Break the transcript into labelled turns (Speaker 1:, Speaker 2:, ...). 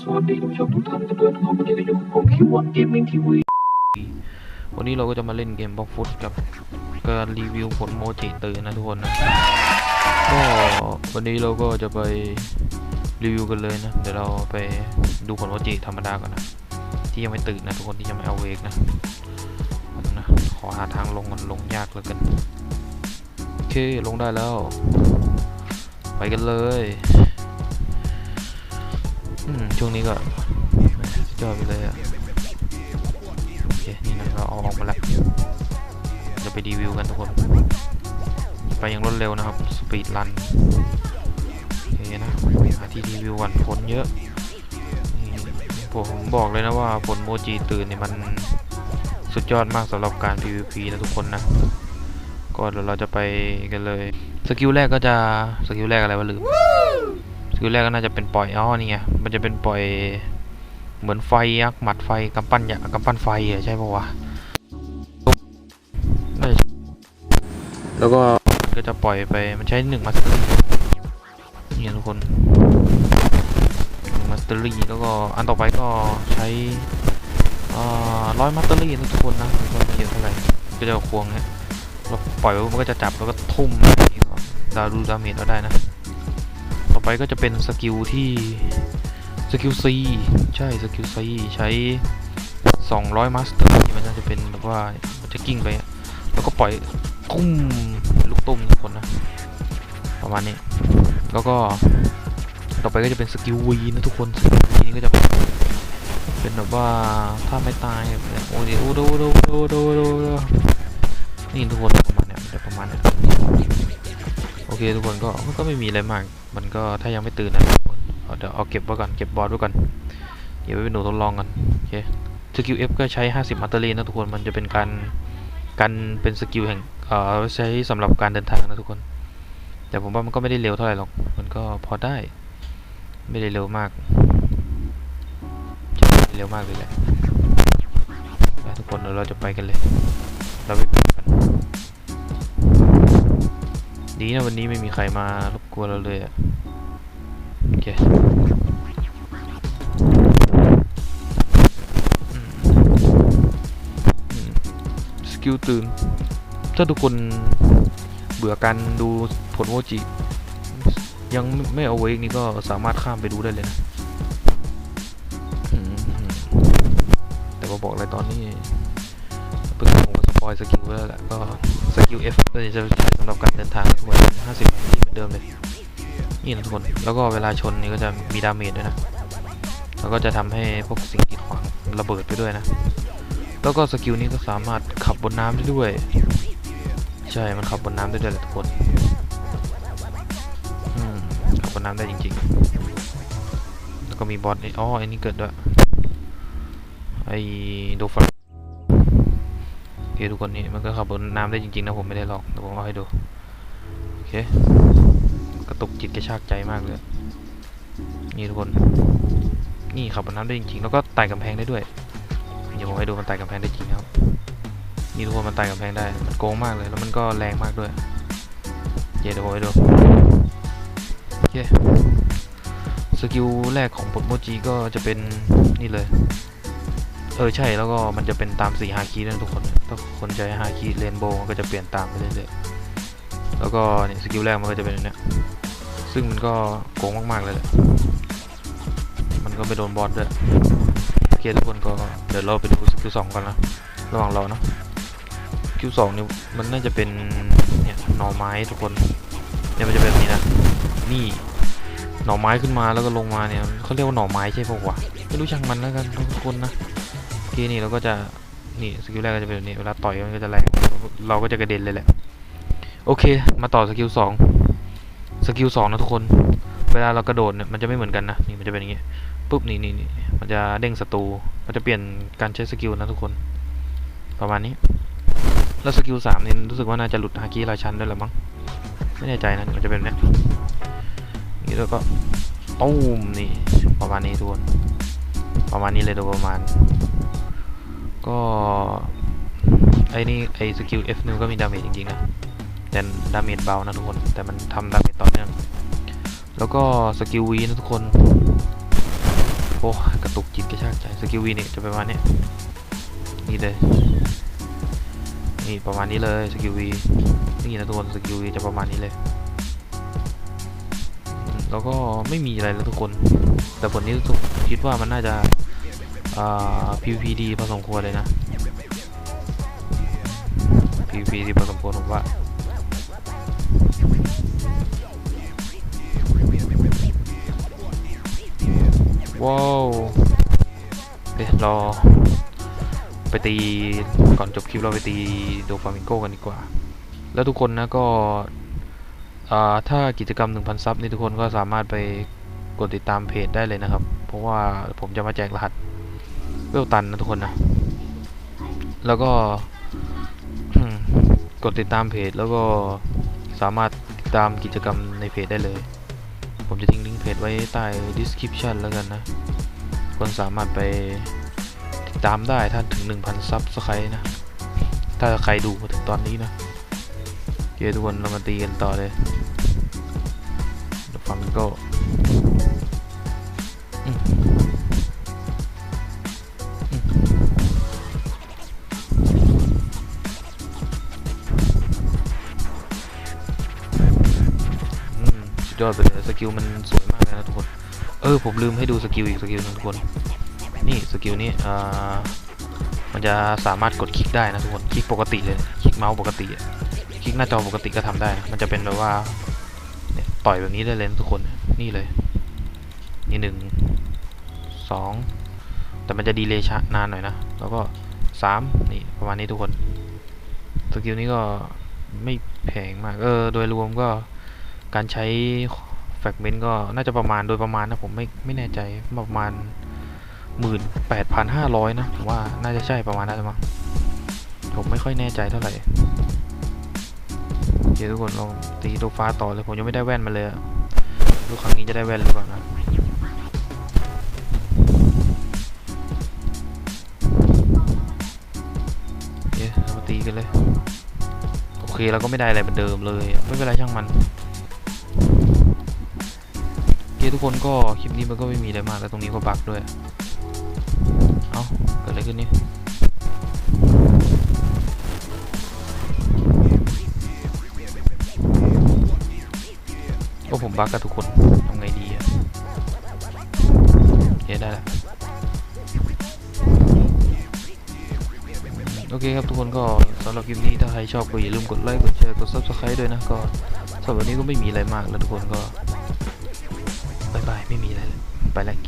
Speaker 1: สวัสดีท่านผู้ชมทุกท่านกันด้วยนะครับวันนี้ก็อยู่กับผมคิววันเกมมิ่งทีวี
Speaker 2: วันนี้เราก็จะมาเล่นเกมบล็อกฟุตกับการรีวิวผลโมจิตื่นนะทุกคนนะ ก็วันนี้เราก็จะไปรีวิวกันเลยนะ เดี๋ยวเราไปดูผลโมจิธรรมดาก่อนนะ ที่ยังไม่ตื่นนะทุกคนที่ยังไม่เอาเวกนะนะขอหาทางลงมันลงยากเหลือเกินโอเคลงได้แล้ว ไปกันเลย ช่วงนี้ก็สุดยอดไปเลยอะโอเคนี่นะเราเอาออกมาแล้วจะไปรีวิวกันทุกคน ไปอย่างรวดเร็วนะครับ สปีดรันโอเคนะหาที่รีวิววันผลเยอะนี่ผมบอกเลยนะว่าผลโมจิตื่นเนี่ยมันสุดยอดมากสำหรับการ PVP นะทุกคนนะก็เดี๋ยวเราจะไปกันเลย สกิลแรกก็จะ สกิลแรกอะไรวะลืม สกิลแรกก็น่าจะเป็นปล่อยอ๋อนี่ไงมันจะเป็นปล่อยเหมือนไฟยักษ์หมัดไฟกำปั้นยักษ์กำปั้นไฟอะใช่ปะวะน่าจะแล้วก็ก็จะปล่อยไปมันใช้หนึ่งมาสเตอรี่นี่ทุกคนหนึ่งมาสเตอรี่แล้วก็อันต่อไปก็ใช้ร้อยมาสเตอรี่นะทุกคนนะก็ม่เยอะเท่าไหร่ก็จะควงเนี่ยเราปล่อยมันก็จะจับแล้วก็ทุ่มอย่างนี้ก็ดาวดูดาเมจเราได้นะ ไปก็จะเป็นสกิลที่สกิลซีใช่สกิลซีใช้ 200มาสเตอร์มันน่าจะเป็นแบบว่ามันจะกิ้งไป แล้วก็ปล่อยตุ้มลูกตุ้มทุกคนนะประมาณนี้ แล้วก็ต่อไปก็จะเป็นสกิลวีนะทุกคนสกิลวีนี่ก็จะเป็นแบบว่าถ้าไม่ตายโอ้ยโอ้โดโดโดโดโดโดนี่ทุกคนประมาณเนี้ยจะประมาณเนี้ย โอเคทุกคนก็มันก็ไม่มีอะไรมาก มันก็ถ้ายังไม่ตื่นนะทุกคนเดี๋ยวเอาเก็บไว้ก่อนเก็บบอร์ดไว้ก่อนเดี๋ยวไว้เป็นหนูทดลองกันโอเคสกิล F ก็ใช้ 50มัตเตอรี่นะทุกคนมันจะเป็นการการเป็นสกิลแห่งเอ่อใช้สำหรับการเดินทางนะทุกคน แต่ผมว่ามันก็ไม่ได้เร็วเท่าไหร่หรอกมันก็พอได้ ไม่ได้เร็วมากไม่ได้เร็วมากเลยแหละทุกคนเดี๋ยวเราจะไปกันเลยเราไป ดีนะวันนี้ไม่มีใครมารบกวนเราเลยอะโอเคสกิลตื่น ถ้าทุกคนเบื่อการดูผลโมจิ ยังไม่ไมเอาไว้นี่ก็สามารถข้ามไปดูได้เลยนะแต่ว่าบอกเลยตอนนี้เพิ่งผมก็สปอยสกิลไว้แล้วแหละก็ สกิล F ก็จะใช้สำหรับการเดินทางทุกวัน50ทีเหมือนเดิมเลย นี่นะทุกคน แล้วก็เวลาชนนี่ก็จะมีดาเมจด้วยนะ แล้วก็จะทำให้พวกสิ่งกีดขวางระเบิดไปด้วยนะ แล้วก็สกิลนี้ก็สามารถขับบนน้ำได้ด้วย ใช่ มันขับบนน้ำได้ด้วยแหละทุกคนอืมขับบนน้ำได้จริง ๆ แล้วก็มีบอสนี่อ๋อไอ้นี่เกิดด้วยไอ้โดฟาโอเค ทุกคนนี่มันก็ขับบนน้ำได้จริงๆนะผมไม่ได้หลอกเดี๋ยวผมเอาให้ดูโอเคกระตุกจิตกระชากใจมากเลยนี่ทุกคน นี่ขับบนน้ำได้จริงๆแล้วก็ไต่กำแพงได้ด้วยเดี๋ยวผมให้ดูมันไต่กำแพงได้จริงครับนี่ทุกคนมันไต่กำแพงได้มันโกงมากเลยแล้วมันก็แรงมากด้วยเดี๋ยวเดี๋ยวผมให้ดูโอเคสกิลแรกของปลดโมจิก็จะเป็นนี่เลย เออใช่แล้วก็มันจะเป็นตามสีฮาคินะทุกคน ถ้าคนใช้ฮาคิเรนโบว์มันก็จะเปลี่ยนตามไปเรื่อยๆแล้วก็เนี่ยสกิลแรกมันก็จะเป็นเนี้ยซึ่งมันก็โกงมากๆเลยแหละมันก็ไปโดนบอสด้วยโอเคทุกคนก็เดี๋ยวเราไปดูสกิลสองกันนะระหว่างเราเนาะสกิลสองนี่มันน่าจะเป็นเนี่ยหน่อไม้ทุกคนเนี่ยมันจะเป็นแบบนี้นะนี่หน่อไม้ขึ้นมาแล้วก็ลงมาเนี่ยเขาเรียกว่าหน่อไม้ใช่ปะวะไม่รู้ช่างมันแล้วกันทุกคนนะ โอเคนี่เราก็จะนี่สกิลแรกก็จะเป็นแบบนี้เวลาต่อยมันก็จะแรงเราก็จะกระเด็นเลยแหละ โอเค มาต่อสกิลสองสกิลสองนะทุกคน เวลาเรากระโดดเนี่ยมันจะไม่เหมือนกันนะนี่มันจะเป็นอย่างงี้ปุ๊บนี่นี่นี่มันจะเด้งศัตรูมันจะเปลี่ยนการใช้สกิลนะทุกคน ประมาณนี้แล้วสกิลสามนี่รู้สึกว่าน่าจะหลุดฮาคิราชันด้วยหรือมั้งไม่แน่ใจนะมันจะเป็นแบบเนี้ยนี่แล้วก็ตุ้มนี่ประมาณนี้ทุกคนประมาณนี้เลยโดยประมาณ ก็ไอ้นี่ไอ้สกิล F นึงก็มีดาเมจจริงๆนะแต่ดาเมจเบานะทุกคน แต่มันทำดาเมจต่อเนื่อง แล้วก็สกิล V นะทุกคน โอ้กระตุกจิตกระชากใจสกิลวีนี่จะประมาณนี้นี่เลยนี่ประมาณนี้เลยสกิลวีนี่นะทุกคนสกิลวีจะประมาณนี้เลย แล้วก็ไม่มีอะไรแล้วทุกคน แต่ผลนี้ทุกคิดว่ามันน่าจะ อ่า PVP ดีพอสมควรเลยนะ PVP ดีพอสมควรผมว่าว้าวเดี๋ยวรอ ไปตีก่อนจบคลิปเราไปตีโดฟามิงโกกันดีกว่า แล้วทุกคนนะก็ถ้ากิจกรรม 1,000 ซับนี่ทุกคนก็สามารถไปกดติดตามเพจได้เลยนะครับ เพราะว่าผมจะมาแจกรหัส เวลตันนะทุกคนนะ แล้วก็กดติดตามเพจแล้วก็สามารถติดตามกิจกรรมในเพจได้เลย ผมจะทิ้งลิงก์เพจไว้ใต้ description แล้วกันนะ คนสามารถไปติดตามได้ถ้าถึง 1,000 ซับสไครต์นะ ถ้าใครดูมาถึงตอนนี้นะโอเคทุกคนเรามาตีกันต่อเลยฟามิงโก ยอดไปเลยสกิลมันสวยมากเลยนะทุกคน เออผมลืมให้ดูสกิลอีกสกิลหนึงทุกคน นี่สกิลนี้อ่ามันจะสามารถกดคลิกได้นะทุกคนคลิกปกติเลยคลิกเมาส์ปกติคลิกหน้าจอปกติก็ทำได้นะมันจะเป็นแบบว่าเนี่ยต่อยแบบนี้ได้เลยนะทุกคนนี่เลย นี่หนึ่งสองแต่มันจะดีเลย์ช้านานหน่อยนะ แล้วก็สามนี่ประมาณนี้ทุกคนสกิลนี้ก็ไม่แพงมาก เออ โดยรวมก็ การใช้แฟกเมนต์ก็น่าจะประมาณโดยประมาณนะผมไม่ไม่แน่ใจประมาณหมื่นแปดพันห้าร้อยนะผมว่าน่าจะใช่ประมาณนั้นมั้งผมไม่ค่อยแน่ใจเท่าไหร่ เดี๋ยวทุกคนลองตีตัวฟ้าต่อเลยผมยังไม่ได้แว่นมาเลยลูกครั้งนี้จะได้แว่นหรือเปล่านะเดี๋ยวมาตีกันเลยโอเคเราก็ไม่ได้อะไรเหมือนเดิมเลยไม่เป็นไรช่างมัน คทุกคนก็คลิปนี้มันก็ไม่มีอะไรมากแล้วตรงนี้ก็บักด้วย เอ้าเกิดอะไรขึ้นนี่ก็ผมบักกับทุกคนทำไงดีอะโอเคได้แล้วโอเคครับทุกคนก็สำหรับคลิปนี้ถ้าใครชอบก็อย่าลืมกดไลค์กดแชร์กด subscribe ด้วยนะก็สำหรับวันนี้ก็ไม่มีอะไรมากแล้วทุกคนก็ บาย